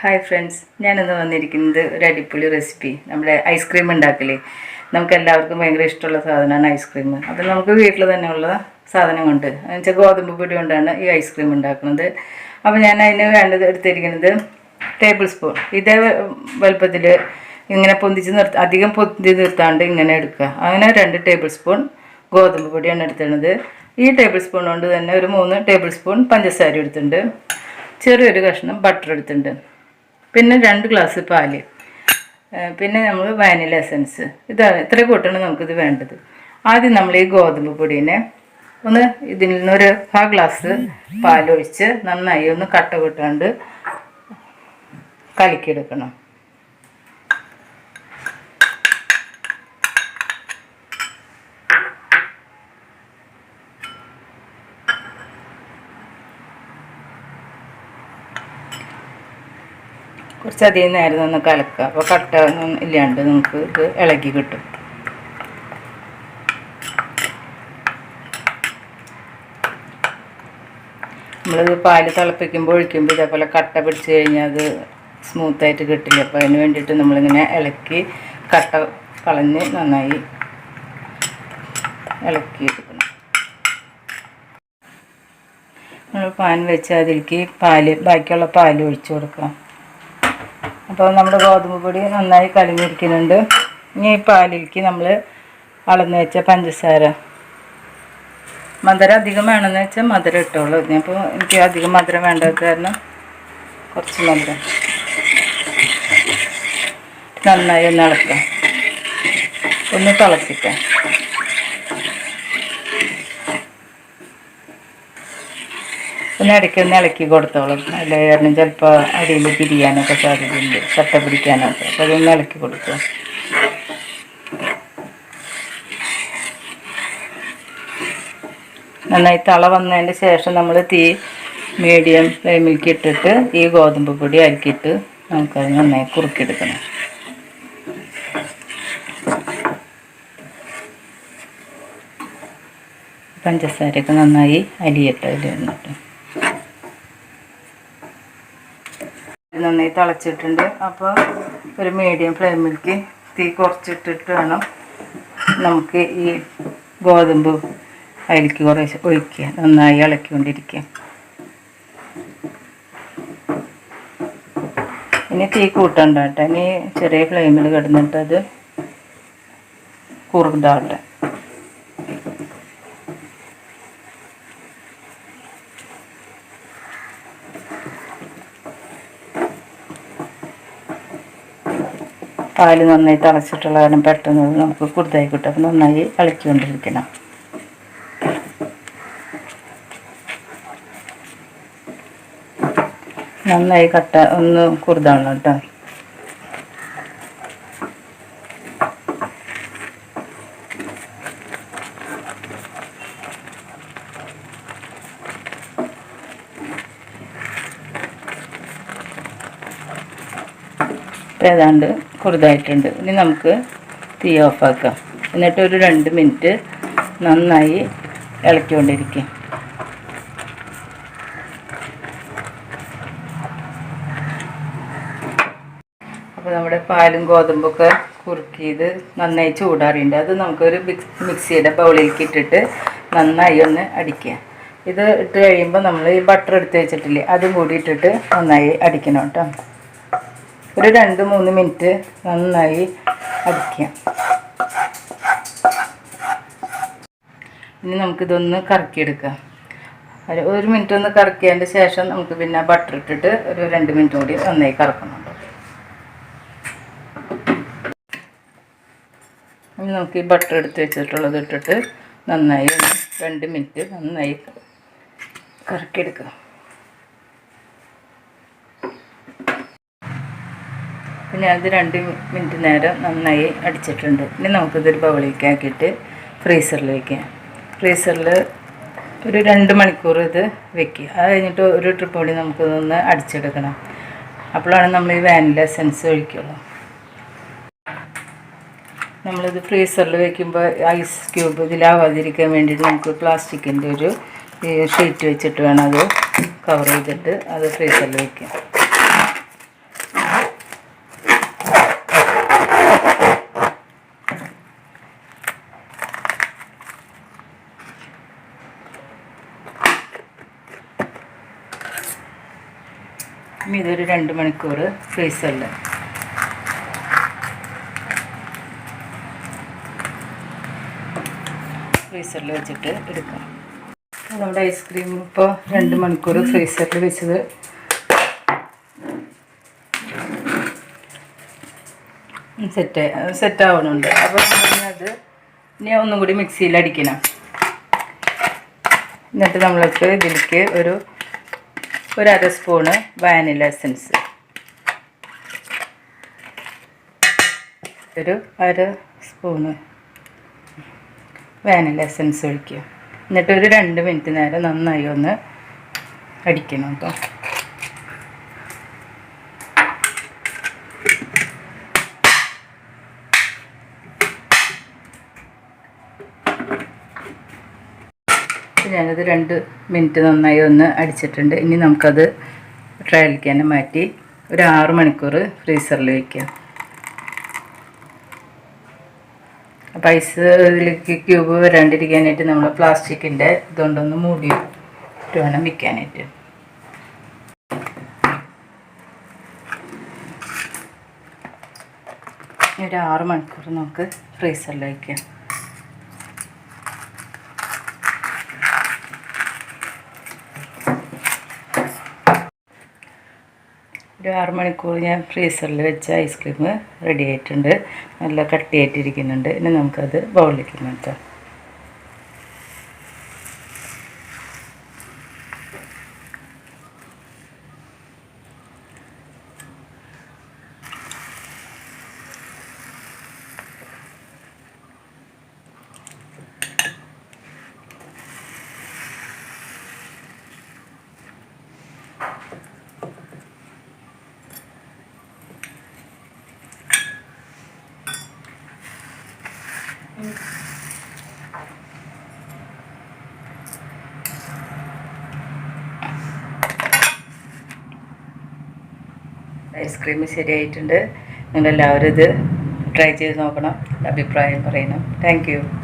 Hi friends ഞാനിന്ന് വന്നിരിക്കുന്നത് ഒരു അടിപൊളി റെസിപ്പി നമ്മുടെ ഐസ്ക്രീം ഉണ്ടാക്കലേ നമുക്ക് എല്ലാവർക്കും ഭയങ്കര ഇഷ്ടമുള്ള സാധനമാണ് ഐസ്ക്രീം അത് നമുക്ക് വീട്ടിൽ തന്നെയുള്ള സാധനം കൊണ്ട് എന്നുവെച്ചാൽ ഗോതമ്പ് പൊടി കൊണ്ടാണ് ഈ ഐസ്ക്രീം ഉണ്ടാക്കുന്നത് അപ്പോൾ ഞാൻ അതിന് വേണ്ടത് എടുത്തിരിക്കുന്നത് ടേബിൾ സ്പൂൺ ഇതേ വലുപ്പത്തിൽ ഇങ്ങനെ പൊന്തിച്ച് നിർത്ത അധികം പൊന്തി നിർത്താണ്ട് ഇങ്ങനെ എടുക്കുക. അങ്ങനെ രണ്ട് ടേബിൾ സ്പൂൺ ഗോതമ്പ് പൊടിയാണ് എടുത്തിരുന്നത് ഈ ടേബിൾ സ്പൂൺ കൊണ്ട് തന്നെ ഒരു മൂന്ന് ടേബിൾ സ്പൂൺ പഞ്ചസാര എടുത്തിട്ടുണ്ട്. ചെറിയൊരു കഷ്ണം ബട്ടർ എടുത്തിട്ടുണ്ട്. പിന്നെ രണ്ട് ഗ്ലാസ് പാൽ. പിന്നെ നമ്മൾ വാനില എസൻസ് ഇതാണ് ഇത്ര കൂട്ടാണ് നമുക്കിത് വേണ്ടത്? ആദ്യം നമ്മൾ ഈ ഗോതമ്പ് പൊടീനെ ഒന്ന് ഇതിൽ നിന്നൊരു ആ ഗ്ലാസ് പാലൊഴിച്ച് നന്നായി ഒന്ന് കട്ട കൂട്ടാണ്ട് കലക്കിയെടുക്കണം. കുറച്ചധികം നേരം ഒന്ന് കലക്കുക. അപ്പോൾ കട്ട ഇല്ലാണ്ട് നമുക്ക് ഇത് ഇളകി കിട്ടും. നമ്മളിത് പാൽ തിളപ്പിക്കുമ്പോൾ ഒഴിക്കുമ്പോൾ ഇതേപോലെ കട്ട പിടിച്ച് കഴിഞ്ഞാൽ അത് സ്മൂത്തായിട്ട് കിട്ടില്ല. അപ്പോൾ അതിന് വേണ്ടിയിട്ട് നമ്മളിങ്ങനെ ഇളക്കി കട്ട കളഞ്ഞ് നന്നായി ഇളക്കി എടുക്കണം. നമ്മൾ പാൻ വെച്ച് അതിലേക്ക് പാൽ ബാക്കിയുള്ള പാൽ ഒഴിച്ചു കൊടുക്കാം. അപ്പോൾ നമ്മുടെ ഗോതമ്പ് പൊടി നന്നായി കലങ്ങിയിരിക്കുന്നുണ്ട്. ഇനി ഈ പാലിലേക്ക് നമ്മൾ അളന്ന് വെച്ച പഞ്ചസാര. മധുരം അധികം വേണമെന്ന് വെച്ചാൽ മധുരം ഇട്ടോളൂ. അപ്പോൾ എനിക്ക് അധികം മധുരം വേണ്ടത് കാരണം കുറച്ച് മധുരം. നന്നായി ഒന്ന് ഇളക്കാം. ഒന്ന് തിളപ്പിക്കാം. ഒന്ന് ഇടയ്ക്ക് ഒന്ന് ഇളക്കി കൊടുത്തോളും. കാരണം ചിലപ്പോൾ അടിയിൽ പിരിയാനൊക്കെ സാധ്യതയുണ്ട്. ചട്ട പിടിക്കാനൊക്കെ. അപ്പോൾ അതൊന്ന് ഇളക്കി കൊടുക്കുക നന്നായി തള വന്നതിന്റെ ശേഷം നമ്മൾ തീ മീഡിയം ഫ്ലെയിമിലേക്ക് ഇട്ടിട്ട് ഈ ഗോതമ്പ് പൊടി അരിക്കിയിട്ട് നമുക്കത് നന്നായി കുറുക്കിയെടുക്കണം. പഞ്ചസാരയൊക്കെ നന്നായി അലിയട്ടെ അതിൽ വന്നിട്ട്. നന്നായി തിളച്ചിട്ടുണ്ട്. അപ്പോൾ ഒരു മീഡിയം ഫ്ലെയിമിലേക്ക് തീ കുറച്ചിട്ടിട്ട് വേണം നമുക്ക് ഈ ഗോതമ്പ് അതിലേക്ക് കുറേ ഒഴിക്കുക. നന്നായി ഇളക്കിക്കൊണ്ടിരിക്കുക. ഇനി തീ കൂട്ടണ്ട കേട്ടോ. ഇനി ചെറിയ ഫ്ലെയിമിൽ കിടന്നിട്ടത് കുറുതാവട്ടെ. പാൽ നന്നായി തിളച്ചിട്ടുള്ള കാരണം പെട്ടെന്ന് നമുക്ക് കുറുതായി കിട്ടും. അപ്പം നന്നായി ഇളക്കിക്കൊണ്ടിരിക്കണം. നന്നായി കട്ട ഒന്ന് കുറുതാണ് കേട്ടോ. ഏതാണ്ട് കുറുതായിട്ടുണ്ട് ഇനി നമുക്ക് തീ ഓഫാക്കാം എന്നിട്ട് ഒരു രണ്ട് മിനിറ്റ് നന്നായി ഇളക്കിക്കൊണ്ടിരിക്കുക അപ്പോൾ നമ്മുടെ പാലും ഗോതമ്പൊക്കെ കുറുക്കിയത് നന്നായി ചൂടാറിയുണ്ട് അത് നമുക്കൊരു മിക്സ് മിക്സിയുടെ ബൗളിലേക്ക് ഇട്ടിട്ട് നന്നായി ഒന്ന് അടിക്കുക. ഇത് ഇട്ട് കഴിയുമ്പോൾ നമ്മൾ ഈ ബട്ടർ എടുത്ത് വെച്ചിട്ടില്ലേ അതും കൂടി ഇട്ടിട്ട് നന്നായി അടിക്കണം കേട്ടോ. ഒരു രണ്ട് മൂന്ന് മിനിറ്റ് നന്നായി അടിക്കാം ഇനി നമുക്കിതൊന്ന് കറക്കിയെടുക്കാം. ഒരു ഒരു മിനിറ്റ് ഒന്ന് കറക്കിയതിന്റെ ശേഷം നമുക്ക് പിന്നെ ബട്ടർ ഇട്ടിട്ട് ഒരു രണ്ട് മിനിറ്റ് കൂടി നന്നായി കറക്കണം ഇനി നമുക്ക് ഈ ബട്ടർ എടുത്ത് വെച്ചിട്ടുള്ളത് ഇട്ടിട്ട് നന്നായി രണ്ട് മിനിറ്റ് നന്നായി കറക്കിയെടുക്കുക പിന്നെ അത് രണ്ട് മിനിറ്റ് നേരം നന്നായി അടിച്ചിട്ടുണ്ട്. ഇനി നമുക്കിതൊരു ബൗളിലേക്ക് ആക്കിയിട്ട് ഫ്രീസറിൽ വയ്ക്കാം ഫ്രീസറിൽ ഒരു രണ്ട് മണിക്കൂർ ഇത് വെക്കുക അത് കഴിഞ്ഞിട്ട് ഒരു ട്രിപ്പ് കൂടി നമുക്കിതൊന്ന് അടിച്ചെടുക്കണം. അപ്പോഴാണ് നമ്മൾ ഈ വാനില എസൻസ് ഒഴിക്കുള്ളൂ. നമ്മളിത് ഫ്രീസറിൽ വെക്കുമ്പോൾ ഐസ് ക്യൂബ് ഇതിലാവാതിരിക്കാൻ വേണ്ടിയിട്ട് നമുക്ക് പ്ലാസ്റ്റിക്കിന്റെ ഒരു ഷീറ്റ് വെച്ചിട്ട് വേണം അത് കവർ ചെയ്തിട്ട് അത് ഫ്രീസറിൽ വെക്കാം ഇനി ഇതൊരു രണ്ട് മണിക്കൂർ ഫ്രീസറിൽ. ഫ്രീസറിൽ വെച്ചിട്ട് എടുക്കാം. നമ്മുടെ ഐസ്ക്രീം ഇപ്പോൾ രണ്ട് മണിക്കൂർ ഫ്രീസറിൽ വെച്ചത്. സെറ്റ് സെറ്റ് ആവണുണ്ട്. അപ്പോൾ അത് ഇനി ഒന്നും കൂടി മിക്സിയിൽ അടിക്കണം. എന്നിട്ട് നമ്മൾക്ക് ഇതിലേക്ക് ഒരു ഒരു അര സ്പൂണ് വാനില എസൻസ്. ഒരു അര സ്പൂണ് വാനില എസൻസ് ഒഴിക്കുക. എന്നിട്ട് ഒരു രണ്ട് മിനിറ്റ് നേരം നന്നായി ഒന്ന് അടിക്കണം കേട്ടോ. ഞാനത് രണ്ട് മിനിറ്റ് നന്നായി ഒന്ന് അടിച്ചിട്ടുണ്ട്. ഇനി നമുക്കത് ട്രയലിലേക്ക് തന്നെ മാറ്റി ഒരു ആറ് മണിക്കൂർ ഫ്രീസറിൽ വയ്ക്കാം അപ്പോൾ ഐസ് ഇതിലേക്ക് ക്യൂബ് വരാണ്ടിരിക്കാനായിട്ട് നമ്മൾ പ്ലാസ്റ്റിക്കിന്റെ ഇതുകൊണ്ടൊന്ന് മൂടി വേണം വയ്ക്കാനായിട്ട് ഒരു ആറ് മണിക്കൂർ നമുക്ക് ഫ്രീസറിൽ വയ്ക്കാം ഒരു ആറ് മണിക്കൂർ ഞാൻ ഫ്രീസറിൽ വെച്ച ഐസ്ക്രീം റെഡി ആയിട്ടുണ്ട്. നല്ല കട്ടിയായിട്ടിരിക്കുന്നുണ്ട്. ഇനി നമുക്കത് ബൗളിലേക്ക് മാറ്റാം. ഐസ്ക്രീം ശരിയായിട്ടുണ്ട്. നിങ്ങളെല്ലാവരും ഇത് ട്രൈ ചെയ്ത് നോക്കണം. അഭിപ്രായം പറയണം. താങ്ക്